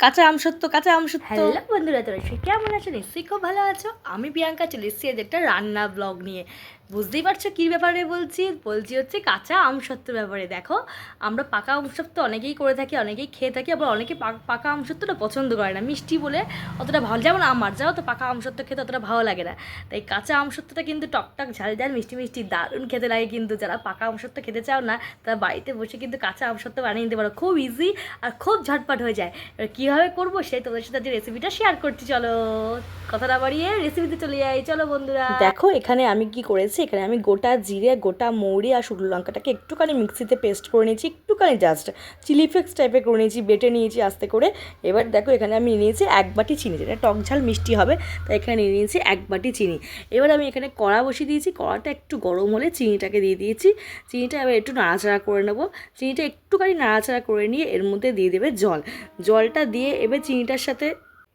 কাঁচা আমসত্ব কাঁচা আমসত্ব হ্যালো বন্ধুরা তোরা কেমন আছো? নিশ্চয়ই খুব ভালো আছো। আমি প্রিয়াঙ্কা, চলে এসেছি একটা রান্না ব্লগ নিয়ে। বুঝতেই পারছ কী ব্যাপারে বলছি? বলছি হচ্ছে কাঁচা আমসত্ত্বের ব্যাপারে। দেখো, আমরা পাকা আমসত্ত্ব অনেকেই করে থাকি, অনেকেই খেয়ে থাকি, আবার অনেকে পাকা আমসত্ত্বটা পছন্দ করে না। মিষ্টি বলে অতটা ভালো, যেমন আমার, যাও তো পাকা আমসত্ত্ব খেতে অতটা ভালো লাগে না। তাই কাঁচা আমসত্ত্বটা কিন্তু টকটক, ঝাল ঝাল, মিষ্টি মিষ্টি, দারুণ খেতে লাগে কিন্তু। যারা পাকা আমসত্ত্ব খেতে চাও না, তারা বাড়িতে বসে কিন্তু কাঁচা আমসত্ত্ব বানিয়ে নিতে পারো। খুব ইজি আর খুব ঝটপট হয়ে যায়। এবার কীভাবে করব সেই তোমাদের সাথে যে রেসিপিটা শেয়ার করছি, চলো। কথা না বাড়িয়ে রেসিপিতে চলে যাই। চলো বন্ধুরা। দেখো, এখানে আমি কি করেছি? এখানে আমি গোটা জিরে, গোটা মৌরি আর শুকনো লঙ্কাটাকে একটুখানি মিক্সিতে পেস্ট করে নিয়েছি, একটুখানি জাস্ট চিলি ফ্লেক্স টাইপের করে নিয়েছি, বেটে নিয়েছি আস্তে করে। এবার দেখো এখানে আমি নিয়ে নিয়েছি এক বাটি চিনি, যেটা টক ঝাল মিষ্টি হবে, তাই এখানে নিয়ে নিয়েছি এক বাটি চিনি। এবার আমি এখানে কড়া বসিয়ে দিয়েছি, কড়াটা একটু গরম হলে চিনিটাকে দিয়ে দিয়েছি। চিনিটা এবার একটু নাড়াচাড়া করে নেব। চিনিটা একটুখানি নাড়াচাড়া করে নিয়ে এর মধ্যে দিয়ে দেবে জল। জলটা দিয়ে এবার চিনিটার সাথে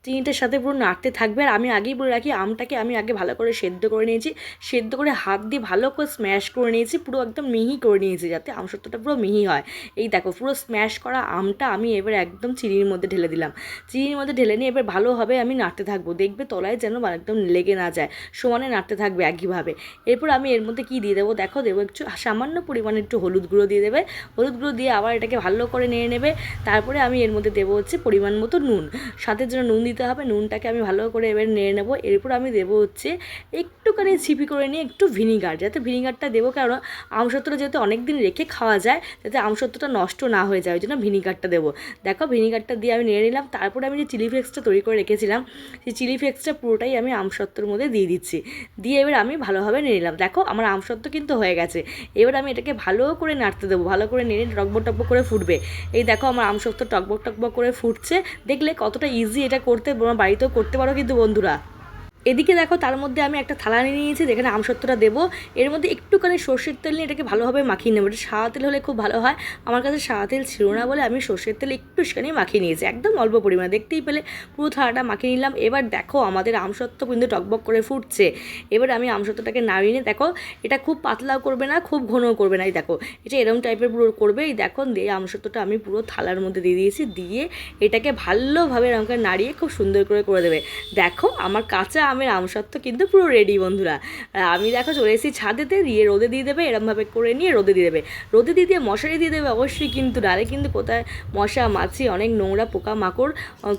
চিনিটার সাথে পুরো নাড়তে থাকবে। আর আমি আগেই বলে রাখি, আমটাকে আমি আগে ভালো করে সেদ্ধ করে নিয়েছি। সেদ্ধ করে হাত দিয়ে ভালো করে স্ম্যাশ করে নিয়েছি, পুরো একদম মিহি করে নিয়েছি যাতে আমসত্ত্বটা পুরো মিহি হয়। এই দেখো, পুরো স্ম্যাশ করা আমটা আমি এবার একদম চিনির মধ্যে ঢেলে দিলাম। চিনির মধ্যে ঢেলে নিয়ে এবার ভালোভাবে আমি নাড়তে থাকব। দেখবে তলায় যেন একদম লেগে না যায়, সমানে নাড়তে থাকবে একইভাবে। এরপর আমি এর মধ্যে কী দিয়ে দেবো? দেখো, দেবো একটু সামান্য পরিমাণে একটু হলুদ গুঁড়ো দিয়ে দেবে। হলুদ গুঁড়ো দিয়ে আবার এটাকে ভালো করে নিয়ে নেবে। তারপরে আমি এর মধ্যে দেবো হচ্ছে পরিমাণ মতো নুন। সাথে জন্য নুন দিতে হবে, নুনটাকে আমি ভালো করে এবার নেড়ে নেব। এরপর আমি দেবো হচ্ছে একটুখানি ছিপি করে নিয়ে একটু ভিনিগার, যাতে ভিনিগারটা দেবো কারণ আমসত্ত্বটা যাতে অনেক দিন রেখে খাওয়া যায়, যাতে আমসত্ত্বটা নষ্ট না হয়ে যায় ওই জন্য ভিনিগারটা দেবো। দেখো ভিনিগারটা দিয়ে আমি নেড়ে নিলাম, তারপরে আমি যে চিলি ফ্লেক্সটা তৈরি করে রেখেছিলাম, সেই চিলি ফ্লেক্সটা পুরোটাই আমি আমসত্ত্বর মধ্যে দিয়ে দিচ্ছি। দিয়ে এবার আমি ভালোভাবে নেড়ে নিলাম। দেখো আমার আমসত্ত্ব কিন্তু হয়ে গেছে। এবার আমি এটাকে ভালো করে নাড়তে দেবো, ভালো করে নেড়ে টকবক টকবক করে ফুটবে। এই দেখো আমার আমসত্ত্ব টকবক টকবক করে ফুটছে, দেখলে কতটা ইজি এটা করতে তোমার বাড়িতেও করতে পারো কিন্তু বন্ধুরা। এদিকে দেখো, তার মধ্যে আমি একটা থালা নিয়ে নিয়েছি, যেখানে আমসত্ত্বটা দেবো। এর মধ্যে একটুখানি সর্ষের তেল নিয়ে এটাকে ভালোভাবে মাখিয়ে নেব। এটা সাদা তেল হলে খুব ভালো হয়। আমার কাছে সাদা তেল ছিল না বলে আমি সর্ষের তেল একটু একটুখানি মাখিয়ে নিয়েছি, একদম অল্প পরিমাণে। দেখতেই পেলে পুরো থালাটা মাখিয়ে নিলাম। এবার দেখো, আমাদের আমসত্ত্ব কিন্তু টকবক করে ফুটছে। এবার আমি আমসত্ত্বটাকে নাড়িয়ে নিয়ে, দেখো, এটা খুব পাতলাও করবে না, খুব ঘনও করবে না। এই দেখো, এটা এরকম টাইপের পুরো করবে এই দেখো, দিয়ে আমসত্ত্বটা আমি পুরো থালার মধ্যে দিয়ে দিয়েছি, দিয়ে এটাকে ভালোভাবে এরকম নাড়িয়ে খুব সুন্দর করে করে দেবে। দেখো, আমার কাঁচা আমের আমসত্ত্ব কিন্তু পুরো রেডি বন্ধুরা। আমি দেখো চলে এসেছি ছাদেতে, দিয়ে রোদে দিয়ে দেবে, এরমভাবে করে নিয়ে রোদে দিয়ে দেবে। রোদে দিয়ে দিয়ে মশারি দিয়ে দেবে অবশ্যই কিন্তু ডালে কিন্তু কোথায় মশা, মাছি, অনেক নোংরা পোকা মাকড়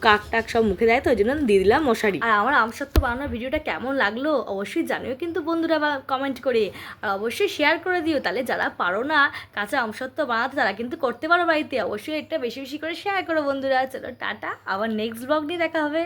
কাক টাক সব মুখে দেয়, তো ওই জন্য দিয়ে দিলাম মশারি। আর আমার আমসত্ত্ব বানানোর ভিডিওটা কেমন লাগল অবশ্যই জানিও কিন্তু বন্ধুরা বা কমেন্ট করে। আর অবশ্যই শেয়ার করে দিও, তাহলে যারা পারো না কাঁচা আমসত্ত্ব বানাতে, তারা কিন্তু করতে পারো বাড়িতে। অবশ্যই এটা বেশি বেশি করে শেয়ার করো বন্ধুরা। চলো টাটা, আবার নেক্সট ব্লগ নিয়ে দেখা হবে।